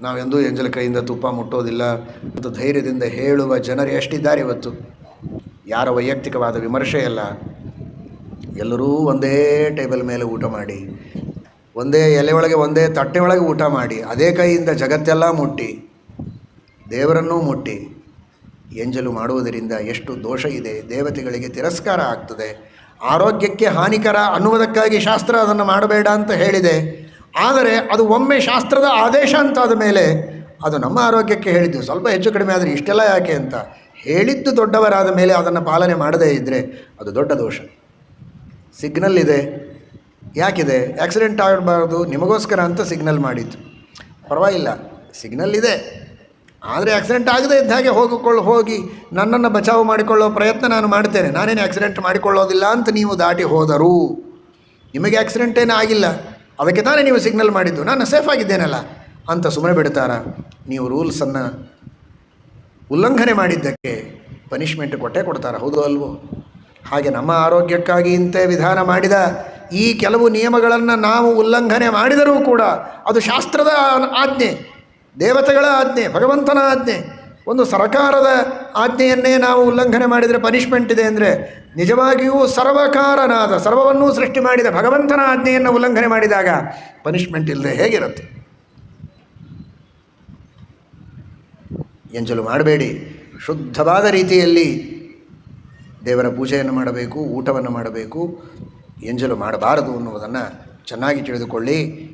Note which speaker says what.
Speaker 1: ನಾವೆಂದೂ ಎಂಜಲ ಕೈಯಿಂದ ತುಪ್ಪ ಮುಟ್ಟೋದಿಲ್ಲ. ಮತ್ತು ಧೈರ್ಯದಿಂದ ಹೇಳುವ ಜನರು ಎಷ್ಟಿದ್ದಾರೆ ಇವತ್ತು? ಯಾರ ವೈಯಕ್ತಿಕವಾದ ವಿಮರ್ಶೆ ಅಲ್ಲ. ಎಲ್ಲರೂ ಒಂದೇ ಟೇಬಲ್ ಮೇಲೆ ಊಟ ಮಾಡಿ, ಒಂದೇ ಎಲೆ ಒಂದೇ ತಟ್ಟೆ ಊಟ ಮಾಡಿ, ಅದೇ ಕೈಯಿಂದ ಜಗತ್ತೆಲ್ಲ ಮುಟ್ಟಿ, ದೇವರನ್ನೂ ಮುಟ್ಟಿ. ಎಂಜಲು ಮಾಡುವುದರಿಂದ ಎಷ್ಟು ದೋಷ ಇದೆ, ದೇವತೆಗಳಿಗೆ ತಿರಸ್ಕಾರ ಆಗ್ತದೆ. ಆರೋಗ್ಯಕ್ಕೆ ಹಾನಿಕರ ಅನ್ನುವುದಕ್ಕಾಗಿ ಶಾಸ್ತ್ರ ಅದನ್ನು ಮಾಡಬೇಡ ಅಂತ ಹೇಳಿದೆ. ಆದರೆ ಅದು ಒಮ್ಮೆ ಶಾಸ್ತ್ರದ ಆದೇಶ ಅಂತಾದ ಮೇಲೆ ಅದು ನಮ್ಮ ಆರೋಗ್ಯಕ್ಕೆ ಹೇಳಿದ್ದು. ಸ್ವಲ್ಪ ಹೆಚ್ಚು ಕಡಿಮೆ ಆದರೆ ಇಷ್ಟೆಲ್ಲ ಯಾಕೆ ಅಂತ ಹೇಳಿದ್ದು ದೊಡ್ಡವರಾದ ಮೇಲೆ ಅದನ್ನು ಪಾಲನೆ ಮಾಡದೇ ಇದ್ದರೆ ಅದು ದೊಡ್ಡ ದೋಷ. ಸಿಗ್ನಲ್ ಇದೆ. ಯಾಕಿದೆ? ಆಕ್ಸಿಡೆಂಟ್ ಆಗಬಾರ್ದು. ನಿಮಗೋಸ್ಕರ ಅಂತ ಸಿಗ್ನಲ್ ಮಾಡಿತ್ತು ಪರವಾಗಿಲ್ಲ. ಸಿಗ್ನಲ್ ಇದೆ. ಆದರೆ ಆಕ್ಸಿಡೆಂಟ್ ಆಗದೆ ಇದ್ದ ಹಾಗೆ ಹೋಗಿಕೊಳ್ಳು ಹೋಗಿ ನನ್ನನ್ನು ಬಚಾವು ಮಾಡಿಕೊಳ್ಳೋ ಪ್ರಯತ್ನ ನಾನು ಮಾಡ್ತೇನೆ. ನಾನೇನು ಆಕ್ಸಿಡೆಂಟ್ ಮಾಡಿಕೊಳ್ಳೋದಿಲ್ಲ ಅಂತ ನೀವು ದಾಟಿ ಹೋದರು ನಿಮಗೆ ಆಕ್ಸಿಡೆಂಟ್ ಏನೂ ಆಗಿಲ್ಲ ಅದಕ್ಕೆ ತಾನೇ ನೀವು ಸಿಗ್ನಲ್ ಮಾಡಿದ್ದು. ನಾನು ಸೇಫ್ ಆಗಿದ್ದೇನಲ್ಲ? ಅಂತ ಸುಮ್ಮನೆ ಬಿಡ್ತಾರ? ನೀವು ರೂಲ್ಸನ್ನು ಉಲ್ಲಂಘನೆ ಮಾಡಿದ್ದಕ್ಕೆ ಪನಿಷ್ಮೆಂಟ್ ಕೊಟ್ಟೇ ಕೊಡ್ತಾರೆ? ಹೌದು ಅಲ್ವೋ? ಹಾಗೆ ನಮ್ಮ ಆರೋಗ್ಯಕ್ಕಾಗಿ ಇಂತೆ ವಿಧಾನ ಮಾಡಿದ ಈ ಕೆಲವು ನಿಯಮಗಳನ್ನು ನಾವು ಉಲ್ಲಂಘನೆ ಮಾಡಿದರೂ ಕೂಡ ಅದು ಶಾಸ್ತ್ರದ ಆಜ್ಞೆ, ದೇವತೆಗಳ ಆಜ್ಞೆ, ಭಗವಂತನ ಆಜ್ಞೆ, ಒಂದು ಸರ್ಕಾರದ ಆಜ್ಞೆಯನ್ನೇ ನಾವು ಉಲ್ಲಂಘನೆ ಮಾಡಿದರೆ ಪನಿಷ್ಮೆಂಟ್ ಇದೆ ಅಂದರೆ ನಿಜವಾಗಿಯೂ ಸರ್ವಕಾರನಾದ, ಸರ್ವವನ್ನೂ ಸೃಷ್ಟಿ ಮಾಡಿದ ಭಗವಂತನ ಆಜ್ಞೆಯನ್ನು ಉಲ್ಲಂಘನೆ ಮಾಡಿದಾಗ ಪನಿಷ್ಮೆಂಟ್ ಇಲ್ಲದೆ ಹೇಗಿರುತ್ತೆ? ಎಂಜಲು ಮಾಡಬೇಡಿ. ಶುದ್ಧವಾದ ರೀತಿಯಲ್ಲಿ ದೇವರ ಪೂಜೆಯನ್ನು ಮಾಡಬೇಕು, ಊಟವನ್ನು ಮಾಡಬೇಕು. ಎಂಜಲು ಮಾಡಬಾರದು ಅನ್ನುವುದನ್ನು ಚೆನ್ನಾಗಿ ತಿಳಿದುಕೊಳ್ಳಿ.